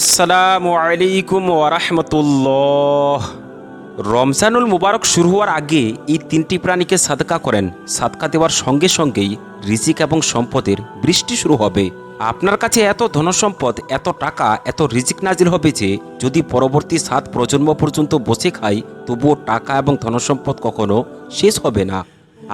আসসালামু আলাইকুম ওরহমতুল্লাহ রমজানুল মুবারক শুরু হওয়ার আগে এই তিনটি প্রাণীকে সাদকা করেন। সাদকা দেওয়ার সঙ্গে সঙ্গেই রিজিক এবং সম্পদের বৃষ্টি শুরু হবে। আপনার কাছে এত ধনসম্পদ, এত টাকা, এত রিজিক নাজিল হবে যে যদি পরবর্তী সাত প্রজন্ম পর্যন্ত বসে খাই, তবুও টাকা এবং ধনসম্পদ কখনো শেষ হবে না।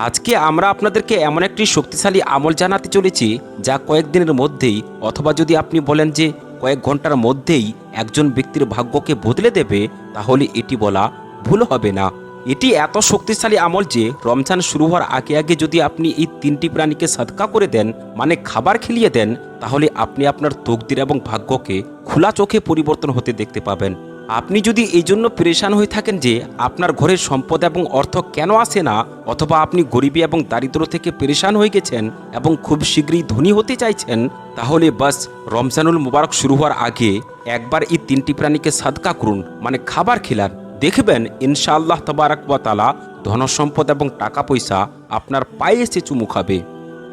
আজকে আমরা আপনাদেরকে এমন একটি শক্তিশালী আমল জানাতে চলেছি, যা কয়েকদিনের মধ্যেই, অথবা যদি আপনি বলেন যে কয়েক ঘণ্টার মধ্যেই একজন ব্যক্তির ভাগ্যকে বদলে দেবে, তাহলে এটি বলা ভুল হবে না। এটি এত শক্তিশালী আমল যে রমজান শুরু হওয়ার আগে আগে যদি আপনি এই তিনটি প্রাণীকে সাদকা করে দেন মানে খাবার খেলিয়ে দেন, তাহলে আপনি আপনার তকদির এবং ভাগ্যকে খোলা চোখে পরিবর্তন হতে দেখতে পাবেন। আপনি যদি এই জন্য পরেশান হয়ে থাকেন যে আপনার ঘরের সম্পদ এবং অর্থ কেন আসে না, অথবা আপনি গরিবী এবং দারিদ্র থেকে পরেশান হয়ে গেছেন এবং খুব শীঘ্রই ধনী হতে চাইছেন, তাহলে বাস রমজানুল মুবারক শুরু হওয়ার আগে একবার এই তিনটি প্রাণীকে সাদকা করুন মানে খাবার খেলান। দেখবেন ইনশাআল্লাহ তবারাক ওয়া তালা ধনসম্পদ এবং টাকা পয়সা আপনার পায়ে এসে চুমু খাবে।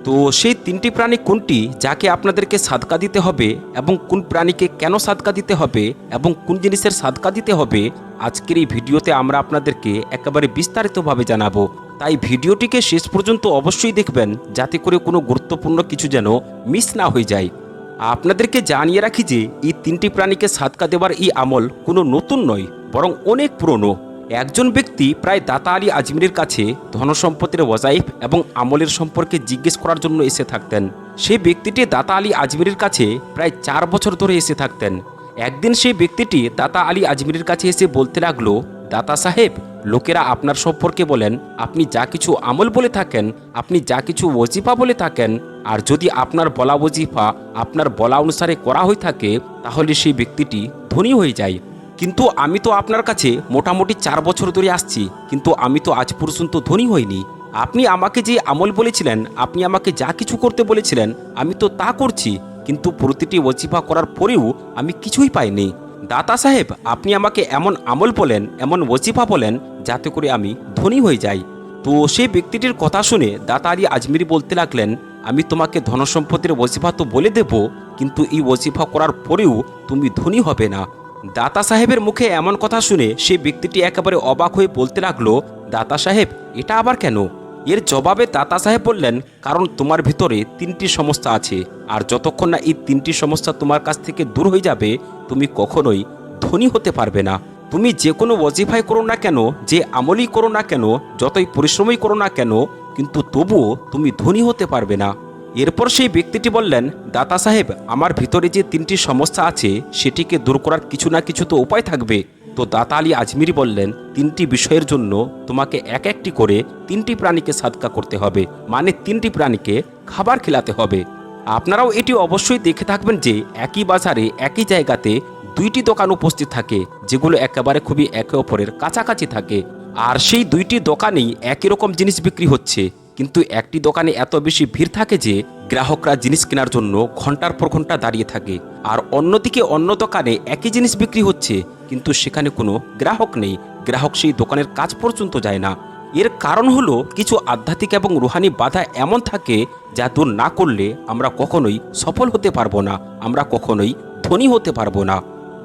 তো সেই তিনটি প্রাণী কোনটি যাকে আপনাদেরকে সাদকা দিতে হবে এবং কোন প্রাণীকে কেন সাদকা দিতে হবে এবং কোন জিনিসের সাদকা দিতে হবে, আজকের এই ভিডিওতে আমরা আপনাদেরকে একেবারে বিস্তারিতভাবে জানাব। তাই ভিডিওটিকে শেষ পর্যন্ত অবশ্যই দেখবেন, যাতে করে কোনো গুরুত্বপূর্ণ কিছু যেন মিস না হয়ে যায়। আপনাদেরকে জানিয়ে রাখি যে, এই তিনটি প্রাণীকে সাদকা দেওয়ার এই আমল কোনো নতুন নয়, বরং অনেক পুরনো। একজন ব্যক্তি প্রায় দাতা আলী আজমিরের কাছে ধনসম্পত্তির ওয়াজাইফ এবং আমলের সম্পর্কে জিজ্ঞেস করার জন্য এসে থাকতেন। সেই ব্যক্তিটি দাতা আলী আজমিরের কাছে প্রায় চার বছর ধরে এসে থাকতেন। একদিন সেই ব্যক্তিটি দাতা আলী আজমিরের কাছে এসে বলতে লাগল, দাতা সাহেব, লোকেরা আপনার সম্পর্কে বলেন, আপনি যা কিছু আমল বলে থাকেন, আপনি যা কিছু ওজিফা বলে থাকেন, আর যদি আপনার বলা ওজিফা আপনার বলা অনুসারে করা হয়ে থাকে, তাহলে সেই ব্যক্তিটি ধনী হয়ে যায়। কিন্তু আমি তো আপনার কাছে মোটামুটি চার বছর ধরে আসছি, কিন্তু আমি তো আজ পর্যন্ত ধনী হইনি। আপনি আমাকে যে আমল বলেছিলেন, আপনি আমাকে যা কিছু করতে বলেছিলেন, আমি তো তা করছি, কিন্তু প্রতিটি ওজিফা করার পরেও আমি কিছুই পাইনি। দাতা সাহেব, আপনি আমাকে এমন আমল বলেন, এমন ওজিফা বলেন, যাতে করে আমি ধনী হয়ে যাই। তো সেই ব্যক্তিটির কথা শুনে দাতা আলী আজমিরি বলতে লাগলেন, আমি তোমাকে ধনসম্পত্তির ওজিফা তো বলে দেব, কিন্তু এই ওজিফা করার পরেও তুমি ধনী হবে না। দাতা সাহেবের মুখে এমন কথা শুনে সেই ব্যক্তিটি একেবারে অবাক হয়ে বলতে লাগল, দাতা সাহেব, এটা আবার কেন? এর জবাবে দাতা সাহেব বললেন, কারণ তোমার ভিতরে তিনটি সমস্যা আছে, আর যতক্ষণ না এই তিনটি সমস্যা তোমার কাছ থেকে দূর হয়ে যাবে, তুমি কখনোই ধনী হতে পারবে না। তুমি যে কোনো ওজিফাই করো না কেন, যে আমলই করো না কেন, যতই পরিশ্রমই করো না কেন, কিন্তু তবুও তুমি ধনী হতে পারবে না। এরপর সেই ব্যক্তিটি বললেন, দাতা সাহেব, আমার ভিতরে যে তিনটি সমস্যা আছে, সেটিকে দূর করার কিছু না কিছু তো উপায় থাকবে। তো দাতা আলী আজমিরি বললেন, তিনটি বিষয়ের জন্য তোমাকে এক একটি করে তিনটি প্রাণীকে সাদকা করতে হবে মানে তিনটি প্রাণীকে খাবার খেলাতে হবে। আপনারাও এটি অবশ্যই দেখে থাকবেন যে একই বাজারে, একই জায়গাতে দুইটি দোকান উপস্থিত থাকে, যেগুলো একেবারে খুবই একে অপরের কাছাকাছি থাকে। আর সেই দুইটি দোকানেই একই রকম জিনিস বিক্রি হচ্ছে। কিন্তু একটি দোকানে এত বেশি ভিড় থাকে যে গ্রাহকরা জিনিস কেনার জন্য ঘণ্টার পর ঘণ্টা দাঁড়িয়ে থাকে। আর অন্যদিকে অন্য দোকানে একই জিনিস বিক্রি হচ্ছে, কিন্তু সেখানে কোনো গ্রাহক নেই। গ্রাহক সেই দোকানের কাজ পর্যন্ত যায় না। এর কারণ হলো কিছু আধ্যাত্মিক এবং রুহানি বাধা এমন থাকে যা দূর না করলে আমরা কখনোই সফল হতে পারব না। আমরা কখনোই ধনী হতে পারব না।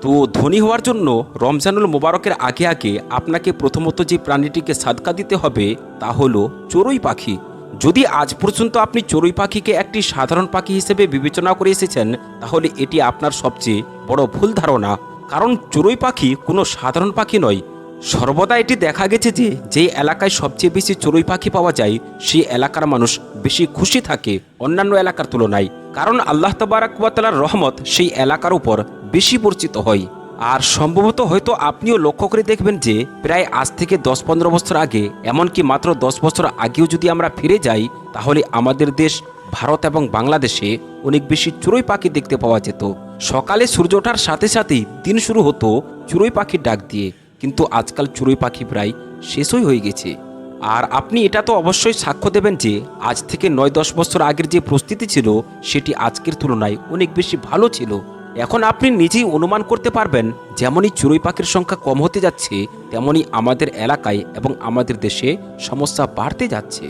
তো ধনী হওয়ার জন্য রমজানুল মোবারকের আগে আগে আপনাকে প্রথমত যে প্রাণীটিকে সাদকা দিতে হবে তা হলো চড়ুই পাখি। যদি আজ পর্যন্ত আপনি চড়ুই পাখিকে একটি সাধারণ পাখি হিসেবে বিবেচনা করে এসেছেন, তাহলে এটি আপনার সবচেয়ে বড় ভুল ধারণা। কারণ চড়ুই পাখি কোনো সাধারণ পাখি নয় সর্বদা এটি দেখা গেছে যে যে এলাকায় সবচেয়ে বেশি চড়ুই পাখি পাওয়া যায়, সেই এলাকার মানুষ বেশি খুশি থাকে অন্যান্য এলাকার তুলনায়। কারণ আল্লাহ তবারাকালার রহমত সেই এলাকার উপর বেশি পরিচিত হয়। আর সম্ভবত হয়তো আপনিও লক্ষ্য করে দেখবেন যে প্রায় আজ থেকে দশ পনেরো বছর আগে, এমনকি মাত্র দশ বছর আগেও যদি আমরা ফিরে যাই, তাহলে আমাদের দেশ, ভারত এবং বাংলাদেশে অনেক বেশি চড়ুই পাখি দেখতে পাওয়া যেত। সকালে সূর্য ওঠার সাথে সাথেই দিন শুরু হতো চড়ুই পাখির ডাক দিয়ে। কিন্তু আজকাল চড়ুই পাখি প্রায় শেষই হয়ে গেছে। আর আপনি এটা তো অবশ্যই সাক্ষ্য দেবেন যে, আজ থেকে নয় দশ বছর আগের যে প্রস্তুতি ছিল, সেটি আজকের তুলনায় অনেক বেশি ভালো ছিল। এখন আপনি নিজেই অনুমান করতে পারবেন, যেমনই চড়ুই পাখির সংখ্যা কম হতে যাচ্ছে, তেমনই আমাদের এলাকায় এবং আমাদের দেশে সমস্যা বাড়তে যাচ্ছে।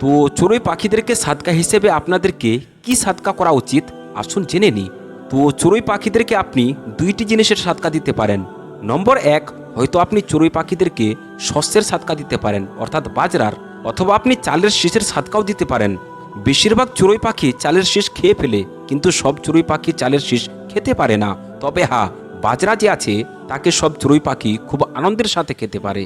তো চড়ুই পাখিদেরকে সাদকা হিসেবে আপনাদেরকে কি সাদকা করা উচিত, আসুন জেনে তো তো চড়ুই পাখিদেরকে আপনি দুইটি জিনিসের সাদকা দিতে পারেন। নম্বর এক হয়তো আপনি চড়ুই পাখিদেরকে শস্যের সাদকা দিতে পারেন, অর্থাৎ বাজরার, অথবা আপনি চালের শীষের সাদকাও দিতে পারেন। বেশিরভাগ চড়ুই পাখি চালের শীষ খেয়ে ফেলে, কিন্তু সব চড়ুই পাখি চালের শীষ খেতে পারে না। তবে হ্যাঁ বাজরা যে আছে, তাকে সব চড়ুই পাখি খুব আনন্দের সাথে খেতে পারে।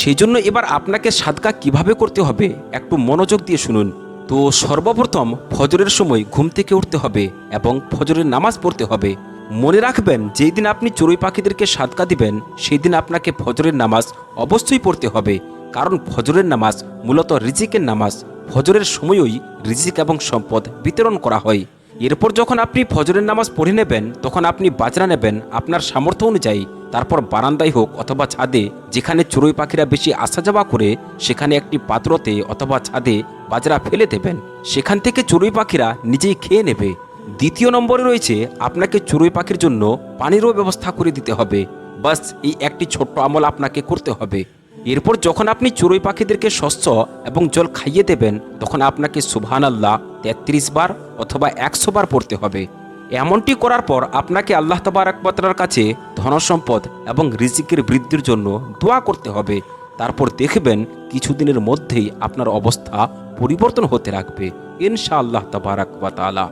সেই জন্য এবার আপনাকে সাদকা কীভাবে করতে হবে, একটু মনোযোগ দিয়ে শুনুন। তো সর্বপ্রথম ফজরের সময় ঘুম থেকে উঠতে হবে এবং ফজরের নামাজ পড়তে হবে। মনে রাখবেন যেই দিন আপনি চড়ুই পাখিদেরকে সাদকা দিবেন সেই দিন আপনাকে ফজরের নামাজ অবশ্যই পড়তে হবে। কারণ ফজরের নামাজ মূলত রিজিকের নামাজ। ফজরের সময়ই রিজিক এবং সম্পদ বিতরণ করা হয়। এরপর যখন আপনি ফজরের নামাজ পড়ে নেবেন, তখন আপনি বাজরা নেবেন আপনার সামর্থ্য অনুযায়ী। তারপর বারান্দায় হোক অথবা ছাদে, যেখানে চড়ুই পাখিরা বেশি আসা যাওয়া করে, সেখানে একটি পাত্রতে অথবা ছাদে বাজরা ফেলে দেবেন। সেখান থেকে চড়ুই পাখিরা নিজেই খেয়ে নেবে। দ্বিতীয় নম্বরে রয়েছে, আপনাকে চড়ুই পাখির জন্য পানিরও ব্যবস্থা করে দিতে হবে। বাস, এই একটি ছোট্ট আমল আপনাকে করতে হবে। এরপর যখন আপনি চড়ুই পাখিদেরকে শস্য এবং জল খাইয়ে দেবেন, তখন আপনাকে সুবহান আল্লাহ তেত্রিশ বার অথবা একশো বার পড়তে হবে। এমনটি করার পর আপনাকে আল্লাহ তাবারাকবাতার কাছে ধনসম্পদ এবং রিজিকের বৃদ্ধির জন্য দোয়া করতে হবে। তারপর দেখবেন কিছুদিনের মধ্যেই আপনার অবস্থা পরিবর্তন হতে রাখবে ইনশা আল্লাহ তাবারাকবাতালা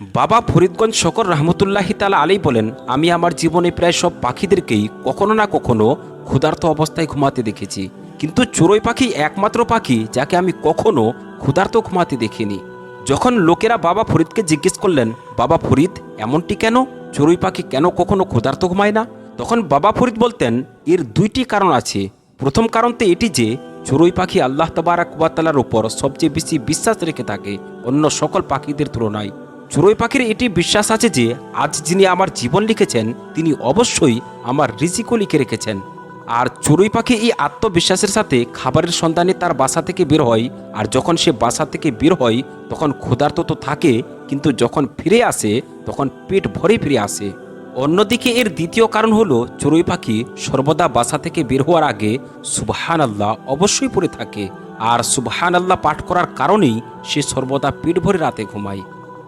বাবা ফরিদগঞ্জ শকর রহমতুল্লাহি তালা আলী বলেন, আমি আমার জীবনে প্রায় সব পাখিদেরকেই কখনো না কখনো ক্ষুধার্ত অবস্থায় ঘুমাতে দেখেছি। কিন্তু চড়ুই পাখি একমাত্র পাখি যাকে আমি কখনো ক্ষুধার্ত ঘুমাতে দেখিনি। যখন লোকেরা বাবা ফরিদকে জিজ্ঞেস করলেন, বাবা ফরিদ, এমনটি কেন? চড়ুই পাখি কেন কখনো ক্ষুধার্ত ঘুমায় না? তখন বাবা ফরিদ বলতেন, এর দুইটি কারণ আছে। প্রথম কারণ তো এটি যে, চড়ুই পাখি আল্লাহ তবারাকালার উপর সবচেয়ে বেশি বিশ্বাস রেখে থাকে অন্য সকল পাখিদের তুলনায়। চড়ুই পাখির এটি বিশ্বাস আছে যে, আজ যিনি আমার জীবন লিখেছেন, তিনি অবশ্যই আমার রিজিকও লিখে রেখেছেন। আর চড়ুই পাখি এই আত্মবিশ্বাসের সাথে খাবারের সন্ধানে তার বাসা থেকে বের হয়, আর যখন সে বাসা থেকে বের হয়, তখন ক্ষুধার্ত তো থাকে, কিন্তু যখন ফিরে আসে, তখন পেট ভরে ফিরে আসে। অন্যদিকে এর দ্বিতীয় কারণ হলো চড়ুই পাখি সর্বদা বাসা থেকে বের হওয়ার আগে সুবহান আল্লাহ অবশ্যই পড়ে থাকে, আর সুবহান আল্লাহ পাঠ করার কারণেই সে সর্বদা পেট ভরে রাতে ঘুমায়।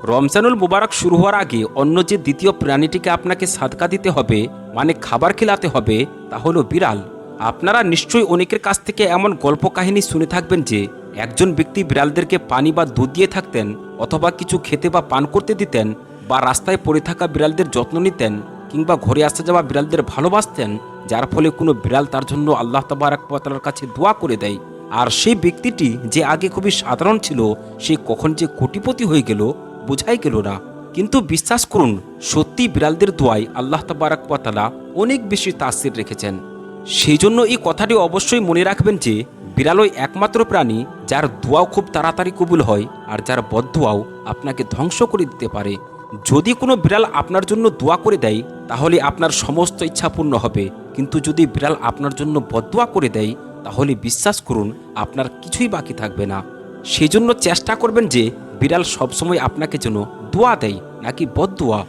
রমজানুল মুবারক শুরু হওয়ার আগে অন্য যে দ্বিতীয় প্রাণীটিকে আপনাকে সাদকা দিতে হবে মানে খাবার খেলাতে হবে, তা হলো বিড়াল। আপনারা নিশ্চয়ই অনেকের কাছ থেকে এমন গল্প কাহিনী শুনে থাকবেন যে, একজন ব্যক্তি বিড়ালদেরকে পানি বা দুধ দিয়ে থাকতেন, অথবা কিছু খেতে বা পান করতে দিতেন, বা রাস্তায় পড়ে থাকা বিড়ালদের যত্ন নিতেন, কিংবা ঘরে আসা যাওয়া বিড়ালদের ভালোবাসতেন, যার ফলে কোনো বিড়াল তার জন্য আল্লাহ তাবারাকালার কাছে দোয়া করে দেয়। আর সেই ব্যক্তিটি যে আগে খুবই সাধারণ ছিল, সে কখন যে কোটিপতি হয়ে গেল বোঝাই গেল না। কিন্তু বিশ্বাস করুন, সত্যি বিড়ালদের দোয়ায় আল্লাহ তাবারাকালা অনেক বেশি তাসির রেখেছেন। সেই জন্য এই কথাটি অবশ্যই মনে রাখবেন যে বিড়ালই একমাত্র প্রাণী যার দোয়াও খুব তাড়াতাড়ি কবুল হয় আর যার বদদোয়াও আপনাকে ধ্বংস করে দিতে পারে। যদি কোনো বিড়াল আপনার জন্য দোয়া করে দেয়, তাহলে আপনার সমস্ত ইচ্ছা পূর্ণ হবে। কিন্তু যদি বিড়াল আপনার জন্য বদদোয়া করে দেয়, তাহলে বিশ্বাস করুন, আপনার কিছুই বাকি থাকবে না। সেই জন্য চেষ্টা করবেন যে বিড়াল সবসময় আপনাকে যেন দোয়া দেয় নাকি বদদোয়া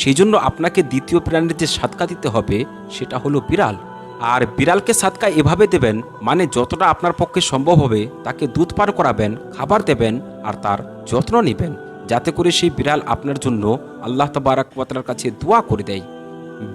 সেই জন্য আপনাকে দ্বিতীয় প্রাণীর যে সাতকা দিতে হবে, সেটা হলো বিড়াল। আর বিড়ালকে সাতকা এভাবে দেবেন মানে যতটা আপনার পক্ষে সম্ভব হবে, তাকে দুধ পান করাবেন, খাবার দেবেন, আর তার যত্ন নেবেন, যাতে করে সেই বিড়াল আপনার জন্য আল্লাহ তাবারাকার কাছে দোয়া করে দেয়।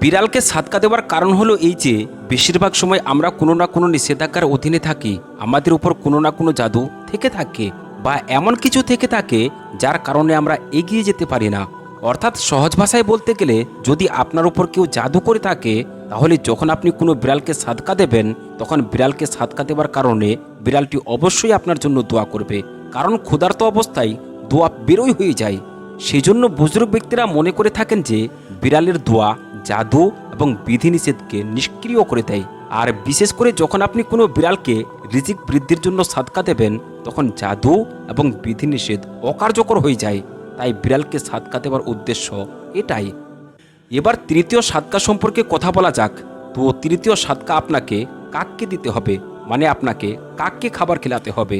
বিড়ালকে সাতকা দেওয়ার কারণ হলো এই যে, বেশিরভাগ সময় আমরা কোনো না কোনো নিষেধাজ্ঞার অধীনে থাকি, আমাদের উপর কোনো না কোনো জাদু থেকে থাকে বা এমন কিছু থেকে থাকে যার কারণে আমরা এগিয়ে যেতে পারি না। অর্থাৎ সহজ ভাষায় বলতে গেলে যদি আপনার উপর কেউ জাদু করে থাকে, তাহলে যখন আপনি কোনো বিড়ালকে সাদকা দেবেন, তখন বিড়ালকে সাদকা দেওয়ার কারণে বিড়ালটি অবশ্যই আপনার জন্য দোয়া করবে। কারণ ক্ষুধার্ত অবস্থায় দোয়া বেরোই হয়ে যায়। সেই জন্য বুজুর্গ ব্যক্তিরা মনে করে থাকেন যে, বিড়ালের দোয়া জাদু এবং বিধিনিষেধকে নিষ্ক্রিয় করে দেয়। আর বিশেষ করে যখন আপনি কোনো বিড়ালকে রিজিক বৃদ্ধির জন্য সাদকা দেবেন তখন জাদু এবং বিধিনিষেধ অকার্যকর হয়ে যায়, তাই বিড়ালকে সাতকা দেওয়ার উদ্দেশ্য এটাই। এবার তৃতীয় সাতকা সম্পর্কে কথা বলা যাক। তো তৃতীয় সাতকা আপনাকে কাককে দিতে হবে মানে আপনাকে কাককে খাবার খেলাতে হবে।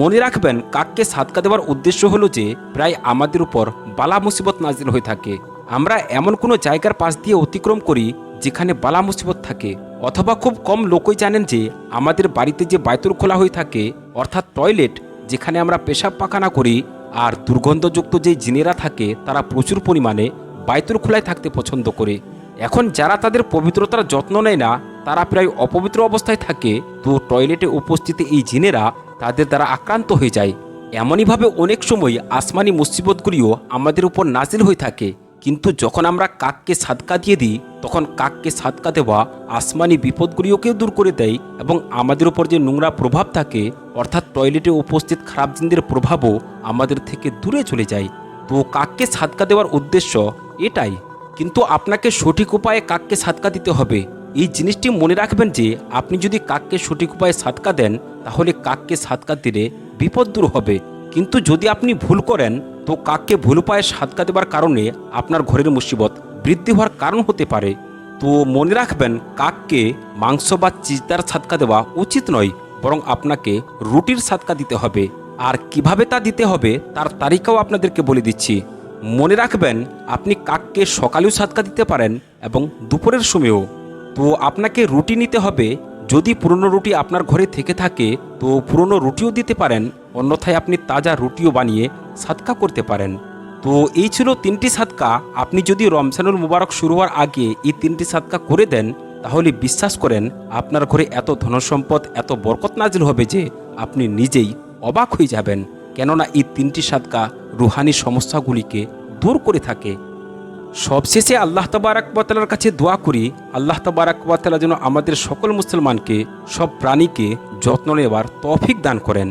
মনে রাখবেন, কাককে সাদকা দেওয়ার উদ্দেশ্য হলো যে, প্রায় আমাদের উপর বালা মুসিবত নাজিল হয়ে থাকে। আমরা এমন কোনো জায়গার পাশ দিয়ে অতিক্রম করি, যেখানে বালা মুসিবত থাকে। অথবা খুব কম লোকই জানেন যে আমাদের বাড়িতে যে বায়তুল খোলা হয়ে থাকে, অর্থাৎ টয়লেট, যেখানে আমরা পেশাব পাখানা করি, আর দুর্গন্ধযুক্ত যে জিনেরা থাকে, তারা প্রচুর পরিমাণে বায়তুল খোলায় থাকতে পছন্দ করে। এখন যারা তাদের পবিত্রতার যত্ন নেয় না, তারা প্রায় অপবিত্র অবস্থায় থাকে। তো টয়লেটে উপস্থিত এই জিনেরা তাদের দ্বারা আক্রান্ত হয়ে যায়। এমনইভাবে অনেক সময় আসমানি মুসিবতগুলিও আমাদের উপর নাজিল হয়ে থাকে। কিন্তু যখন আমরা কাককে সাদকা দিয়ে দিই, তখন কাককে সাদকা দেওয়া আসমানি বিপদগুলিওকেও দূর করে দেয় এবং আমাদের উপর যে নোংরা প্রভাব থাকে, অর্থাৎ টয়লেটে উপস্থিত খারাপ জিনদের প্রভাবও আমাদের থেকে দূরে চলে যায়। তো কাককে সাদকা দেওয়ার উদ্দেশ্য এটাই। কিন্তু আপনাকে সঠিক উপায়ে কাককে সাদকা দিতে হবে। এই জিনিসটি মনে রাখবেন যে, আপনি যদি কাককে সঠিক উপায়ে সাদকা দেন, তাহলে কাককে সাদকা দিলে বিপদ দূর হবে। কিন্তু যদি আপনি ভুল করেন তো কাককে ভুল উপায়ে সাদকা দেবার কারণে আপনার ঘরের মুসিবত বৃদ্ধি হওয়ার কারণ হতে পারে। তো মনে রাখবেন, কাককে মাংস বা চিজদার সাদকা দেওয়া উচিত নয়, বরং আপনাকে রুটির সাদকা দিতে হবে। আর কীভাবে তা দিতে হবে, তার তালিকাও আপনাদেরকে বলে দিচ্ছি। মনে রাখবেন, আপনি কাককে সকালেও সাদকা দিতে পারেন এবং দুপুরের সময়ও। তো আপনাকে রুটি নিতে হবে। যদি পুরনো রুটি আপনার ঘরে থেকে থাকে, তো পুরনো রুটিও দিতে পারেন। অন্যথায় আপনি তাজা রুটিও বানিয়ে সাদকা করতে পারেন। তো এই ছিল তিনটি সাদকা। আপনি যদি রমজানুল মুবারক শুরু হওয়ার আগে এই তিনটি সাদকা করে দেন, তাহলে বিশ্বাস করেন আপনার ঘরে এত ধনসম্পদ, এত বরকত নাজিল হবে যে আপনি নিজেই অবাক হয়ে যাবেন। কেননা এই তিনটি সাদকা রুহানি সমস্যাগুলিকে দূর করে থাকে। সবশেষে আল্লাহ তবারাকবাতালার কাছে দোয়া করি। আল্লাহ তবারাকবাতালা যেন আমাদের সকল মুসলমানকে, সব প্রাণীকে যত্ন নেওয়ার তফিক দান করেন।